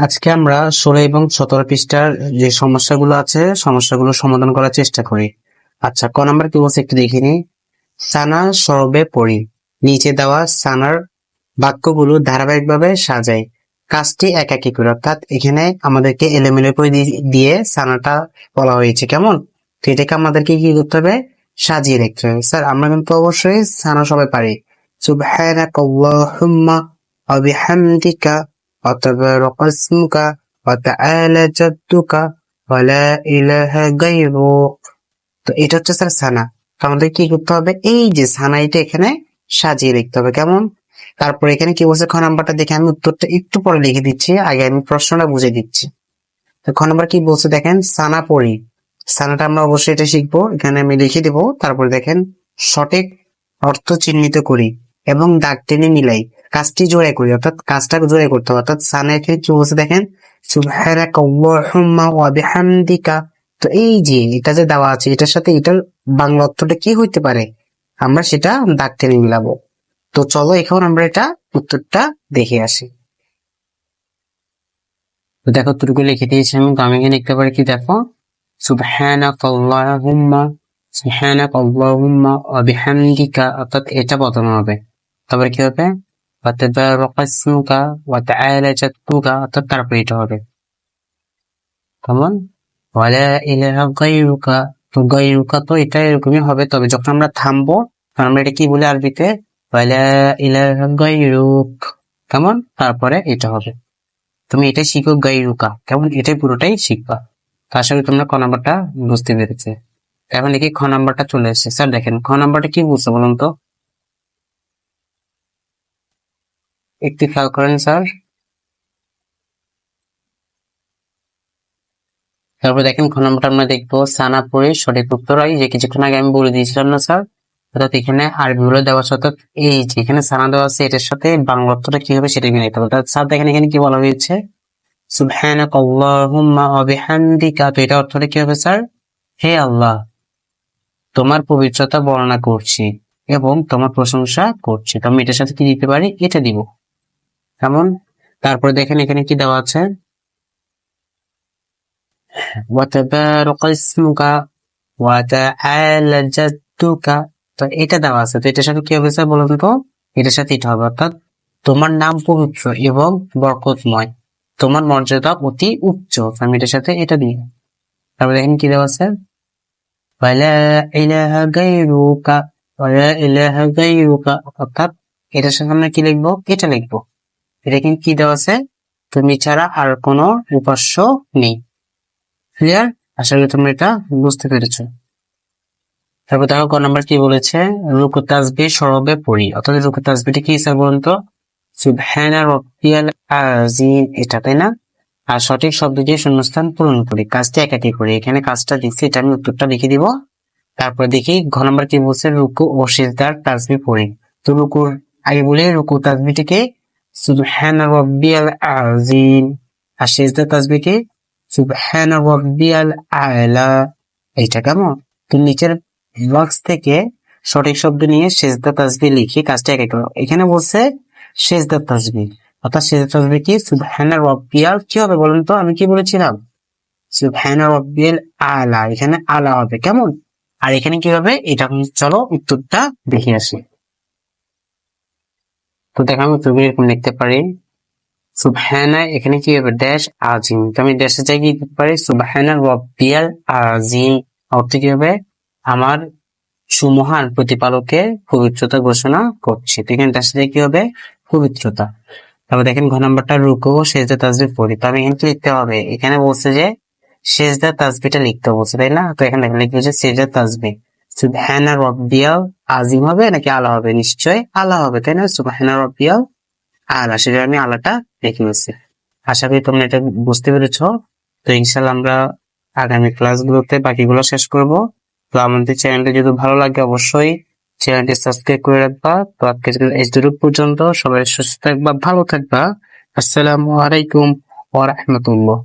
আজকে আমরা ষোলো এবং সতেরো পৃষ্ঠার যে সমস্যাগুলো আছে, সমস্যাগুলো সমাধান করার চেষ্টা করি। আচ্ছা ক নাম্বার কি বলছে একটু দেখে নিই। সানা সরবে পড়ি। নিচে দেওয়া সানার বাক্যগুলো ধারাবাহিকভাবে সাজাই। কাজটি একাকি করে। অর্থাৎ এখানে আমাদেরকে এলোমেলো করে দিয়ে সানাটা বলা হয়েছে। কেমন? তো এটাকে আমাদেরকে কি করতে হবে? সাজিয়ে রাখতে হবে। স্যার, আমরা কিন্তু অবশ্যই সানা সবাই পারি। বিহামদিকা ওয়া তাবারাকা ইসমুকা ওয়া তাআলা জাদ্দুকা ওয়া ইলাহা গায়রুক তো এটা হচ্ছে স্যার সানা। তো আমাদের কি করতে হবে? এই যে সানা, এটা এখানে সাজিয়ে লিখতে হবে, কেমন? তারপর এখানে কি বলছে? খ নাম্বারটা দেখে আমি উত্তরটা একটু পরে লিখে দিচ্ছি, আগে আমি প্রশ্নটা বুঝে দিচ্ছি। তো খ নাম্বার কি বলছে দেখেন? সানা পড়ি। সানাটা আমরা অবশ্যই এটা শিখব। এখানে আমি লিখে দেবো। তারপর দেখেন, সঠিক অর্থ চিহ্নিত করি এবং দাগ টেনে মিলাই। কাজটি জোরে করি, অর্থাৎ কাজটা জোরে করতে হবে। অর্থাৎ সানা এখানে কি বলছে দেখেন? তো এই যে এটা যে দেওয়া আছে, এটার সাথে এটার বাংলা অর্থটা কি হইতে পারে? আমরা সেটা দাগ টেনে মিলাবো। তো চলো এখন আমরা এটা উত্তরটা দেখে আসি। তো দেখো, উত্তরগুলো লিখে দিয়েছি আমি। তো আমি এখানে লিখতে পারি কি দেখো? সুবহানাক আল্লাহুম্মা অর্থাৎ এটা প্রথমে হবে। তারপরে কি হবে? তারপরে এটা হবে কেমন তো তো এটা এরকমই হবে। তবে যখন আমরা থামবো, তখন আমরা এটা কি আরবিতে? কেমন তারপরে এটা হবে। তুমি এটা শিখো গায়রুকা। কেমন? এটাই পুরোটাই শিখবা। তো আশা করি তোমরা খ নাম্বারটা বুঝতে পেরেছে। এখন দেখি খ নাম্বারটা চলে এসেছে। স্যার দেখেন, খ নাম্বারটা কি বুঝছে বলুন তো? একটু খেয়াল করেন, স্যার। তারপর দেখেন খ নম্বরটা আমরা দেখব। সানাপুরে সঠিক উত্তর হয়, যে কিছুক্ষণ আগে আমি বলে দিয়েছিলাম না, স্যার। অর্থাৎ এখানে আরবি গুলো দেওয়া অর্থাৎ এই যে এখানে সানা দেওয়া আছে, এটার সাথে বাংলা অর্থটা কি হবে সেটা মিলাইতে হবে। অর্থাৎ স্যার দেখেন, এখানে কি বলা হয়েছে? এবং তোমার প্রশংসা করছি। তো আমি এটার সাথে কি দিতে পারি? এটা দিব। কেমন তারপরে দেখেন এখানে কি দেওয়া আছে وتبارك اسمك وتعالى جدك তো এটা দেওয়া আছে তো এটার সাথে কি হবে স্যার বলুন তো এটার সাথে এটা হবে অর্থাৎ তোমার নাম পবিত্র এবং বরকতময় তোমার মর্যাদা অতি উচ্চ তো আমি এটার সাথে এটা দিই তারপর দেখেন কি দেওয়া আছে ওয়ালা ইলাহা গায়রুকা ওয়ালা ইলাহা গায়রুকা অর্থাৎ এটার সাথে আমরা কি লিখবো এটা লিখবো এটা কিন্তু কি দেওয়া আছে? তুমি ছাড়া আর কোনো উপাস্য নেই। ক্লিয়ার আশা করি তোমরা এটা বুঝতে পেরেছ। তারপর দেখো, ক নাম্বার কি বলেছে? রুকু তাসবি সরবে পড়ি। অর্থাৎ রুকু তাসবিটা কি স্যার বলুন তো? এটা তাই না? আর সঠিক শব্দ দিয়ে শূন্যস্থান পূরণ করি। কাজটা একাকি করি। এখানে কাজটা দিচ্ছি এটা আমি উত্তরটা লিখে দিব। তারপর দেখি, ঘ নাম্বার কি বলছে? রুকু ও সিজদার তাসবি পড়ি। তো রুকুর, আগে বলে, রুকু তাসবিটিকে সুবহানা রাব্বিয়াল আযীম আর সিজদার তাসবিকে সুবহানা রাব্বিয়াল আলা এইটা কেমন তো নিচের বক্স থেকে সঠিক শব্দ নিয়ে সেজদা তাসবি লিখে কাজটা একে করো। এখানে বলছে সেজদা তাসবি অর্থাৎ সেজদা তাসবি কি? সুবহানা রাব্বিয়াল কি হবে বলুন তো? আমি কি বলেছিলাম? সুবহানা রাব্বিয়াল আলা এখানে আলা হবে। কেমন? আর এখানে কি হবে? এটা চলো উত্তরটা দেখে আসি। তো দেখো আমি উত্তরগুলো এরকম লিখতে পারি। সুবহানা, এখানে কি হবে? ড্যাশ আজিম। তো আমি ড্যাশের জায়গায় কি লিখতে পারি? সুবহানা রব্বিয়াল আজিম। অর্থ কি হবে? আমার সুমহান প্রতিপালকের পবিত্রতা ঘোষণা করছি। তো এখানে জায়গায় কি হবে? পবিত্রতা। তারপর দেখেন ঘ নাম্বারটা রুকু, সেজদা তাসবি পড়ি। তো আমি এখানে লিখতে হবে? এখানে বলছে যে, সেজদা তাসবিটা লিখতে বলছে, তাই না? তো এখানে দেখেন লিখবে যে সেজদা তাসবি সুবহানা রব্বিয়াল আজিম হবে নাকি আলা হবে? নিশ্চয় আলা হবে, তাই না? সুবহানা রব্বিয়াল আলা সেটা আমি আলাটা রেখে নিচ্ছি আশা করি তোমরা এটা বুঝতে পেরেছ। তো ইনশাল্লাহ আমরা আগামী ক্লাসগুলোতে বাকিগুলো শেষ করব। তো আমাদের চ্যানেলটা যদি ভালো লাগে অবশ্যই চ্যানেলটি সাবস্ক্রাইব করে রাখবা। তো আজকে এই দূর পর্যন্ত সবাই সুস্থ থাকবা, ভালো থাকবা। আসসালামু আলাইকুম ওয়া রাহমাতুল্লাহ।